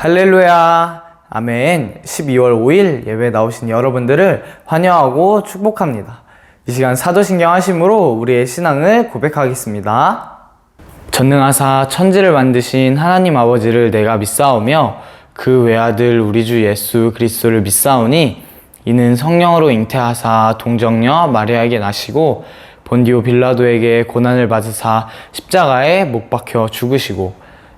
할렐루야. 아멘. 12월 5일 예배 나오신 여러분들을 환영하고 축복합니다. 이 시간 사도신경 하심으로 우리의 신앙을 고백하겠습니다. 전능하사 천지를 만드신 하나님 아버지를 내가 믿사오며 그 외아들 우리 주 예수 그리스도를 믿사오니 이는 성령으로 잉태하사 동정녀 마리아에게 나시고 본디오 빌라도에게 고난을 받으사 십자가에 못 박혀 죽으시고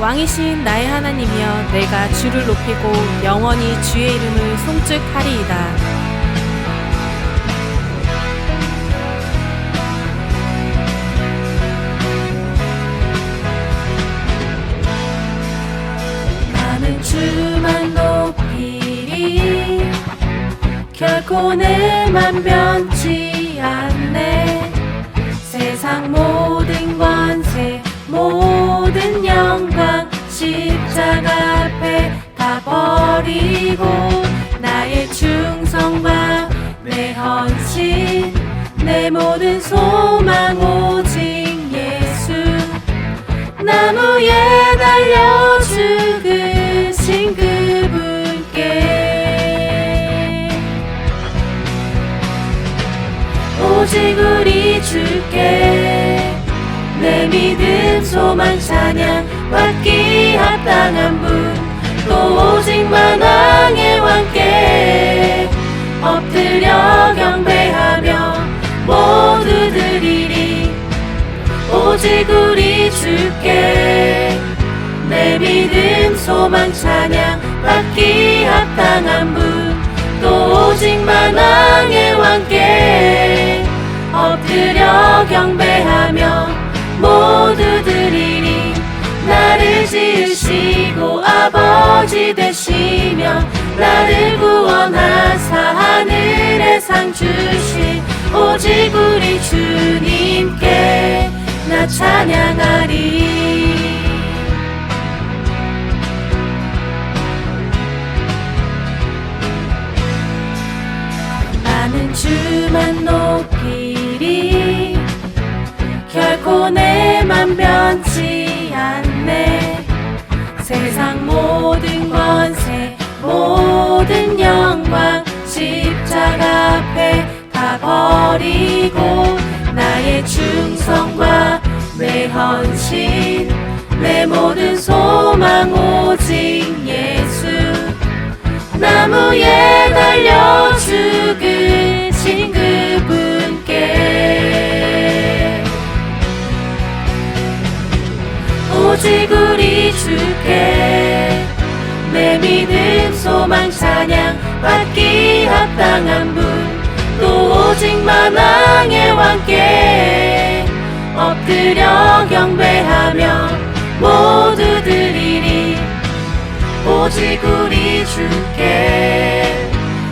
왕이신 나의 하나님이여 내가 주를 높이고 영원히 주의 이름을 송축하리이다. 주만 높이리 결코 내만 변 버리고 나의 충성과 내 헌신 내 모든 소망 오직 예수. 나무에 달려 죽으신 그분께. 오직 우리 주께 내 믿음 소망 찬양 받기 합당한 분 또 오직 만왕의 왕께 엎드려 경배하며 모두 드리리 오직 우리 주께 내 믿음 소망 찬양 받기 합당한 분 또 오직 만왕의 왕께 엎드려 경배하며 모두 드리리 나를 지으시고 아버지 되시며 나를 구원하사 하늘에 상 주신 오직 우리 주님께 나 찬양하리. 나는 주만 높이리. 결코 내만 변치 않네 버리고 나의 충성과 내 헌신 내 모든 소망 오직 예수. 나무에 달려 죽으신 그분께. 오직 우리 주께 내 믿음 소망 찬양 받기 합당한 분 또 오직 만왕의 왕께 엎드려 경배하며 모두 드리리 오직 우리 주께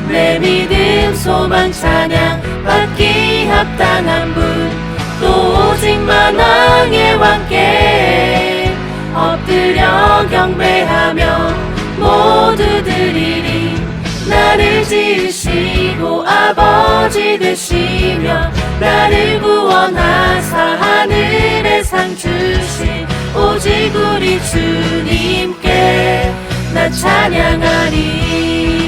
내 믿음 소망 찬양 받기 합당한 분 또 오직 만왕의 왕께 엎드려 경배하며 모두 드리리 나를 지으 시고 아버지 되시며 나를 구원하사 하늘에 상 주신 오직 우리 주님께 나나 찬양하리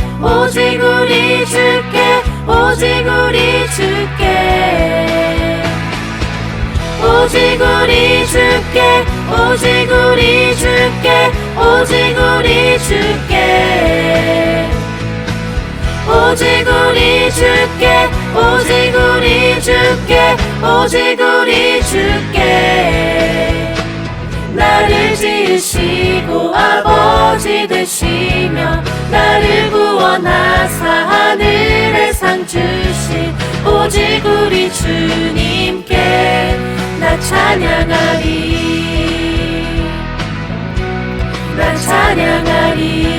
오직 우리 주께 오직 우리 주께. 오직 우리 주께 오직 우리 주께 오직 우리 주께. 오직 우리 주께 오직 우리 주께 오직 우리 주께. 나를 지으시고 아버지 되시며 나를 구원하사 하늘의 상 주신 오직 우리 주님께 나 찬양하리. 나 찬양하리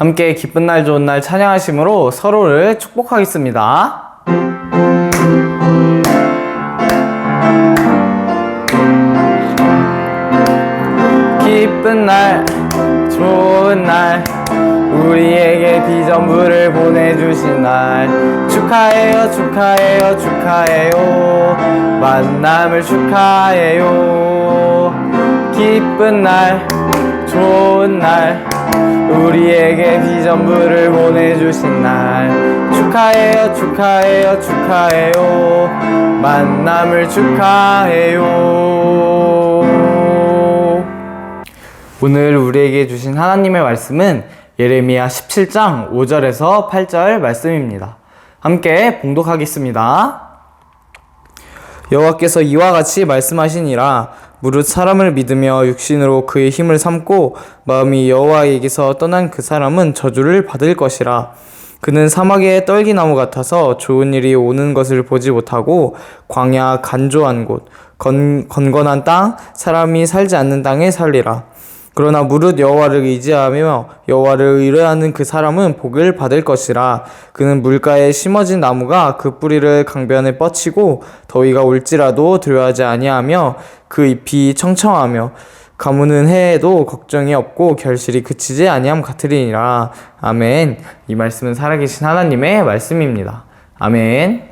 함께 기쁜 날 좋은 날 찬양하심으로 서로를 축복하겠습니다. 기쁜 날 좋은 날 우리에게 비전부를 보내주신 날. 축하해요 축하해요 축하해요. 만남을 축하해요 기쁜 날 좋은 날 우리에게 비전부를 보내주신 날 축하해요 축하해요 축하해요 만남을 축하해요 오늘 우리에게 주신 하나님의 말씀은 예레미야 17장 5절에서 8절 말씀입니다. 함께 봉독하겠습니다. 여호와께서 이와 같이 말씀하시니라 무릇 사람을 믿으며 육신으로 그의 힘을 삼고 마음이 여호와에게서 떠난 그 사람은 저주를 받을 것이라. 그는 사막의 떨기나무 같아서 좋은 일이 오는 것을 보지 못하고 광야 간조한 곳 건, 건건한 땅 사람이 살지 않는 땅에 살리라 그러나 무릇 여호와를 의지하며 여호와를 의뢰하는 그 사람은 복을 받을 것이라. 그는 물가에 심어진 나무가 그 뿌리를 강변에 뻗치고 더위가 올지라도 두려워하지 아니하며 그 잎이 청청하며 가무는 해에도 걱정이 없고 결실이 그치지 아니함 같으리니라. 아멘. 이 말씀은 살아계신 하나님의 말씀입니다. 아멘.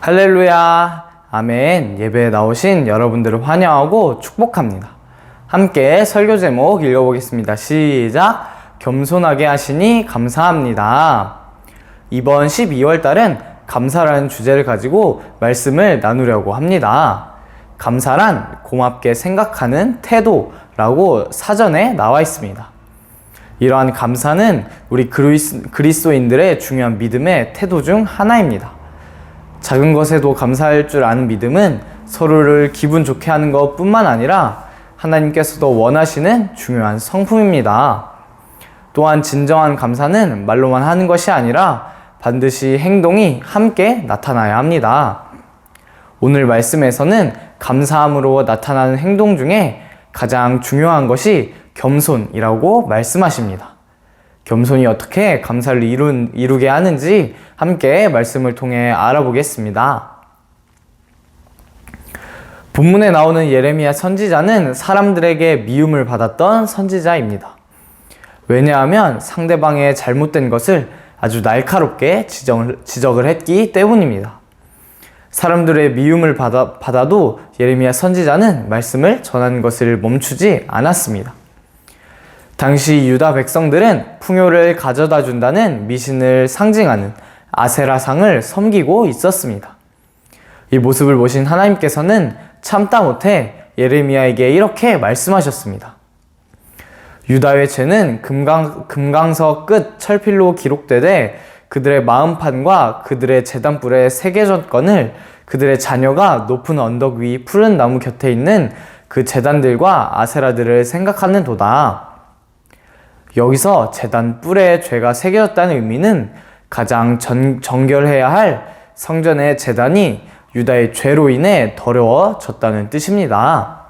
할렐루야. 아멘. 예배에 나오신 여러분들을 환영하고 축복합니다 함께 설교 제목 읽어보겠습니다. 시작. 겸손하게 하시니 감사합니다. 이번 12월 달은 감사라는 주제를 가지고 말씀을 나누려고 합니다. 감사란 고맙게 생각하는 태도라고 사전에 나와 있습니다. 이러한 감사는 우리 그리스, 그리스도인들의 중요한 믿음의 태도 중 하나입니다. 작은 것에도 감사할 줄 아는 믿음은 서로를 기분 좋게 하는 것 뿐만 아니라 하나님께서도 원하시는 중요한 성품입니다. 또한 진정한 감사는 말로만 하는 것이 아니라 반드시 행동이 함께 나타나야 합니다. 오늘 말씀에서는 감사함으로 나타나는 행동 중에 가장 중요한 것이 겸손이라고 말씀하십니다. 겸손이 어떻게 감사를 이루, 이루게 하는지 함께 말씀을 통해 알아보겠습니다. 본문에 나오는 예레미야 선지자는 사람들에게 미움을 받았던 선지자입니다. 왜냐하면 상대방의 잘못된 것을 아주 날카롭게 지적을, 지적을 했기 때문입니다. 사람들의 미움을 받아, 받아도 예레미야 선지자는 말씀을 전하는 것을 멈추지 않았습니다. 당시 유다 백성들은 풍요를 가져다 준다는 미신을 상징하는 아세라상을 섬기고 있었습니다. 이 모습을 보신 하나님께서는 참다 못해 예레미야에게 이렇게 말씀하셨습니다. 유다의 죄는 금강, 금강석 끝 철필로 기록되되 그들의 마음판과 그들의 재단불의 세계전권을 그들의 자녀가 높은 언덕 위 푸른 나무 곁에 있는 그 재단들과 아세라들을 생각하는 도다. 여기서 재단 뿔에 죄가 새겨졌다는 의미는 가장 전, 정결해야 할 성전의 재단이 유다의 죄로 인해 더러워졌다는 뜻입니다.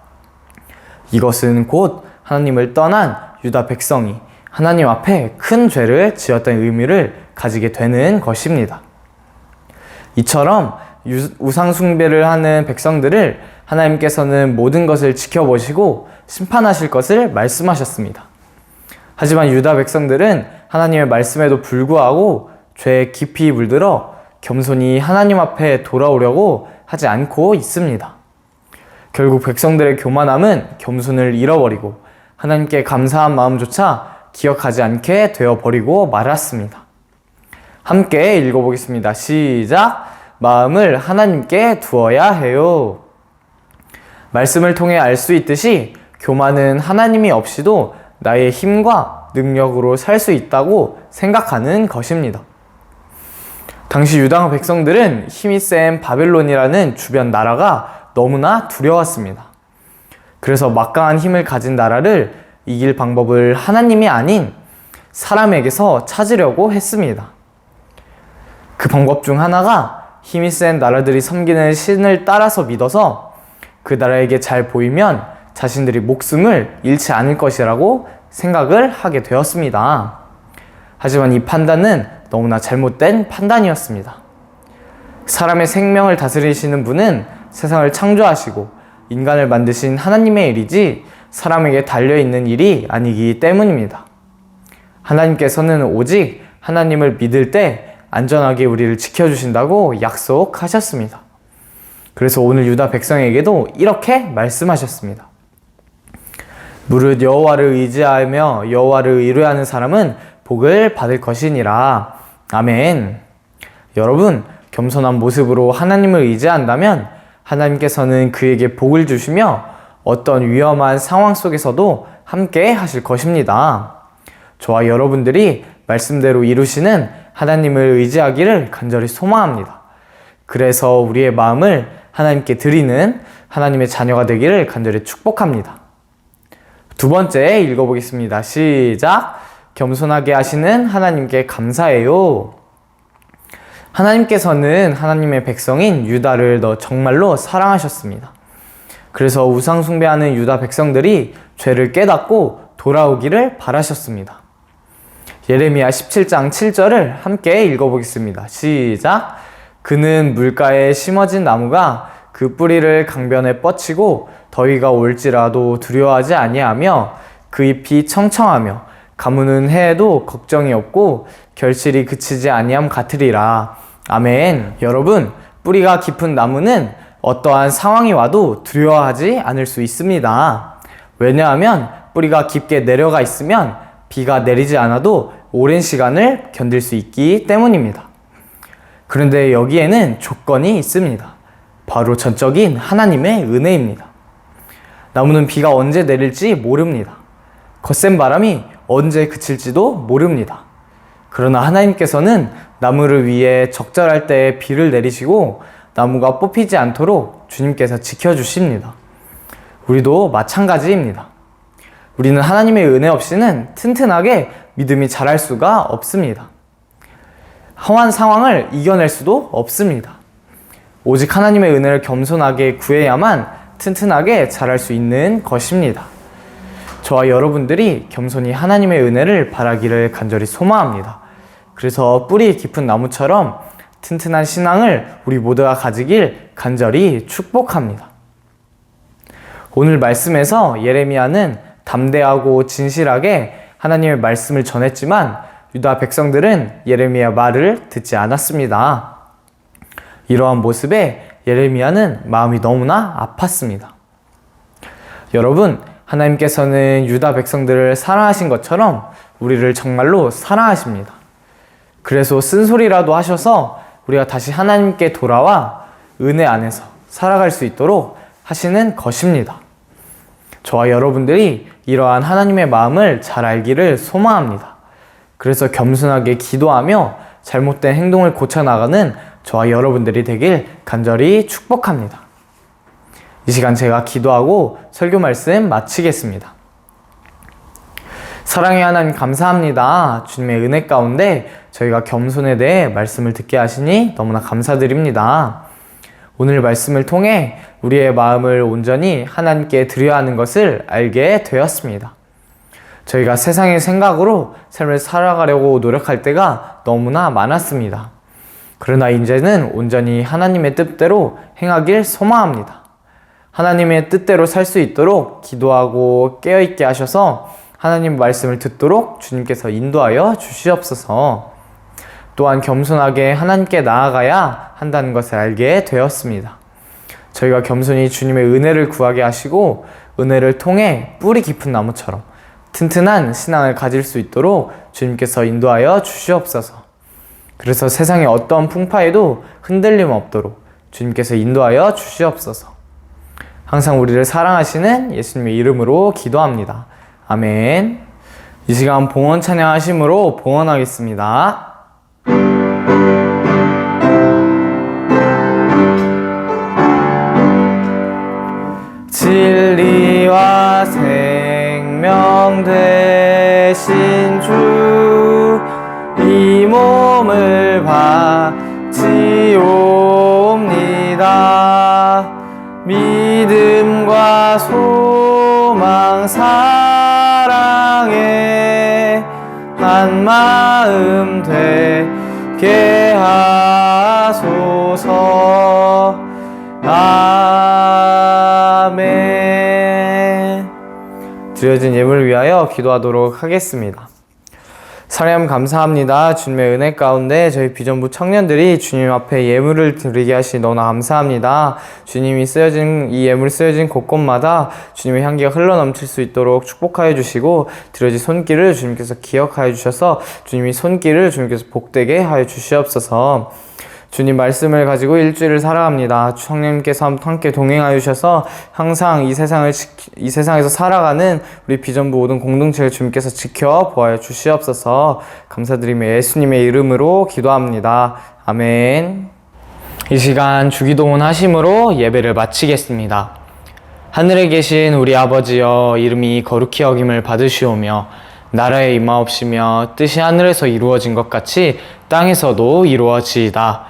이것은 곧 하나님을 떠난 유다 백성이 하나님 앞에 큰 죄를 지었다는 의미를 가지게 되는 것입니다. 이처럼 유- 우상숭배를 하는 백성들을 하나님께서는 모든 것을 지켜보시고 심판하실 것을 말씀하셨습니다. 하지만 유다 백성들은 하나님의 말씀에도 불구하고 죄에 깊이 물들어 겸손히 하나님 앞에 돌아오려고 하지 않고 있습니다. 결국 백성들의 교만함은 겸손을 잃어버리고 하나님께 감사한 마음조차 기억하지 않게 되어버리고 말았습니다. 함께 읽어보겠습니다. 시작! 마음을 하나님께 두어야 해요. 말씀을 통해 알 수 있듯이 교만은 하나님이 없이도 나의 힘과 능력으로 살 수 있다고 생각하는 것입니다. 당시 유당 백성들은 힘이 센 바벨론이라는 주변 나라가 너무나 두려웠습니다. 그래서 막강한 힘을 가진 나라를 이길 방법을 하나님이 아닌 사람에게서 찾으려고 했습니다. 그 방법 중 하나가 힘이 센 나라들이 섬기는 신을 따라서 믿어서 그 나라에게 잘 보이면 자신들이 목숨을 잃지 않을 것이라고 생각을 하게 되었습니다. 하지만 이 판단은 너무나 잘못된 판단이었습니다. 사람의 생명을 다스리시는 분은 세상을 창조하시고 인간을 만드신 하나님의 일이지 사람에게 달려있는 일이 아니기 때문입니다. 하나님께서는 오직 하나님을 믿을 때 안전하게 우리를 지켜주신다고 약속하셨습니다. 그래서 오늘 유다 백성에게도 이렇게 말씀하셨습니다. 무릇 여호와를 의지하며 여호와를 의뢰하는 사람은 복을 받을 것이니라. 아멘. 여러분, 겸손한 모습으로 하나님을 의지한다면 하나님께서는 그에게 복을 주시며 어떤 위험한 상황 속에서도 함께 하실 것입니다. 저와 여러분들이 말씀대로 이루시는 하나님을 의지하기를 간절히 소망합니다. 그래서 우리의 마음을 하나님께 드리는 하나님의 자녀가 되기를 간절히 축복합니다. 두 번째 읽어보겠습니다. 시작. 겸손하게 하시는 하나님께 감사해요. 하나님께서는 하나님의 백성인 유다를 너 정말로 사랑하셨습니다. 그래서 우상숭배하는 유다 백성들이 죄를 깨닫고 돌아오기를 바라셨습니다. 예레미야 17장 7절을 함께 읽어보겠습니다. 시작. 그는 물가에 심어진 나무가 그 뿌리를 강변에 뻗치고 더위가 올지라도 두려워하지 아니하며 그 잎이 청청하며 가무는 해에도 걱정이 없고 결실이 그치지 아니함 같으리라. 아멘. 여러분, 뿌리가 깊은 나무는 어떠한 상황이 와도 두려워하지 않을 수 있습니다. 왜냐하면 뿌리가 깊게 내려가 있으면 비가 내리지 않아도 오랜 시간을 견딜 수 있기 때문입니다. 그런데 여기에는 조건이 있습니다. 바로 전적인 하나님의 은혜입니다. 나무는 비가 언제 내릴지 모릅니다. 거센 바람이 언제 그칠지도 모릅니다. 그러나 하나님께서는 나무를 위해 적절할 때 비를 내리시고 나무가 뽑히지 않도록 주님께서 지켜주십니다. 우리도 마찬가지입니다. 우리는 하나님의 은혜 없이는 튼튼하게 믿음이 자랄 수가 없습니다. 험한 상황을 이겨낼 수도 없습니다. 오직 하나님의 은혜를 겸손하게 구해야만 튼튼하게 자랄 수 있는 것입니다. 저와 여러분들이 겸손히 하나님의 은혜를 바라기를 간절히 소망합니다. 그래서 뿌리 깊은 나무처럼 튼튼한 신앙을 우리 모두가 가지길 간절히 축복합니다. 오늘 말씀에서 예레미야는 담대하고 진실하게 하나님의 말씀을 전했지만 유다 백성들은 예레미야 말을 듣지 않았습니다. 이러한 모습에 예레미야는 마음이 너무나 아팠습니다. 여러분, 하나님께서는 유다 백성들을 사랑하신 것처럼 우리를 정말로 사랑하십니다. 그래서 쓴소리라도 하셔서 우리가 다시 하나님께 돌아와 은혜 안에서 살아갈 수 있도록 하시는 것입니다. 저와 여러분들이 이러한 하나님의 마음을 잘 알기를 소망합니다. 그래서 겸손하게 기도하며 잘못된 행동을 고쳐나가는 저와 여러분들이 되길 간절히 축복합니다. 이 시간 제가 기도하고 설교 말씀 마치겠습니다. 사랑의 하나님 감사합니다. 주님의 은혜 가운데 저희가 겸손에 대해 말씀을 듣게 하시니 너무나 감사드립니다. 오늘 말씀을 통해 우리의 마음을 온전히 하나님께 드려야 하는 것을 알게 되었습니다. 저희가 세상의 생각으로 삶을 살아가려고 노력할 때가 너무나 많았습니다. 그러나 이제는 온전히 하나님의 뜻대로 행하길 소망합니다. 하나님의 뜻대로 살 수 있도록 기도하고 깨어있게 하셔서 하나님 말씀을 듣도록 주님께서 인도하여 주시옵소서. 또한 겸손하게 하나님께 나아가야 한다는 것을 알게 되었습니다. 저희가 겸손히 주님의 은혜를 구하게 하시고 은혜를 통해 뿌리 깊은 나무처럼 튼튼한 신앙을 가질 수 있도록 주님께서 인도하여 주시옵소서. 그래서 세상의 어떤 풍파에도 흔들림 없도록 주님께서 인도하여 주시옵소서. 항상 우리를 사랑하시는 예수님의 이름으로 기도합니다. 아멘. 이 시간 봉헌 찬양하심으로 봉헌하겠습니다. 진리와 생명 되신 주, 이 몸을 바치옵 소망, 사랑에 한 마음 되게 하소서. 아멘. 드려진 예물을 위하여 기도하도록 하겠습니다. 사람 감사합니다. 주님의 은혜 가운데 저희 비전부 청년들이 주님 앞에 예물을 드리게 하시 너나 감사합니다. 주님이 쓰여진 이 예물 쓰여진 곳곳마다 주님의 향기가 흘러 넘칠 수 있도록 축복하여 주시고 드려진 손길을 주님께서 기억하여 주셔서 주님이 손길을 주님께서 복되게 하여 주시옵소서. 주님 말씀을 가지고 일주일을 살아갑니다. 성령님께서 함께 동행하여 주셔서 항상 이 세상을 이 세상에서 살아가는 우리 비전부 모든 공동체를 주님께서 지켜 보아 주시옵소서. 감사드리며 예수님의 이름으로 기도합니다. 아멘. 이 시간 주기도문 하심으로 예배를 마치겠습니다. 하늘에 계신 우리 아버지여 이름이 거룩히 여김을 받으시오며 나라의 임하옵시며 뜻이 하늘에서 이루어진 것 같이 땅에서도 이루어지이다.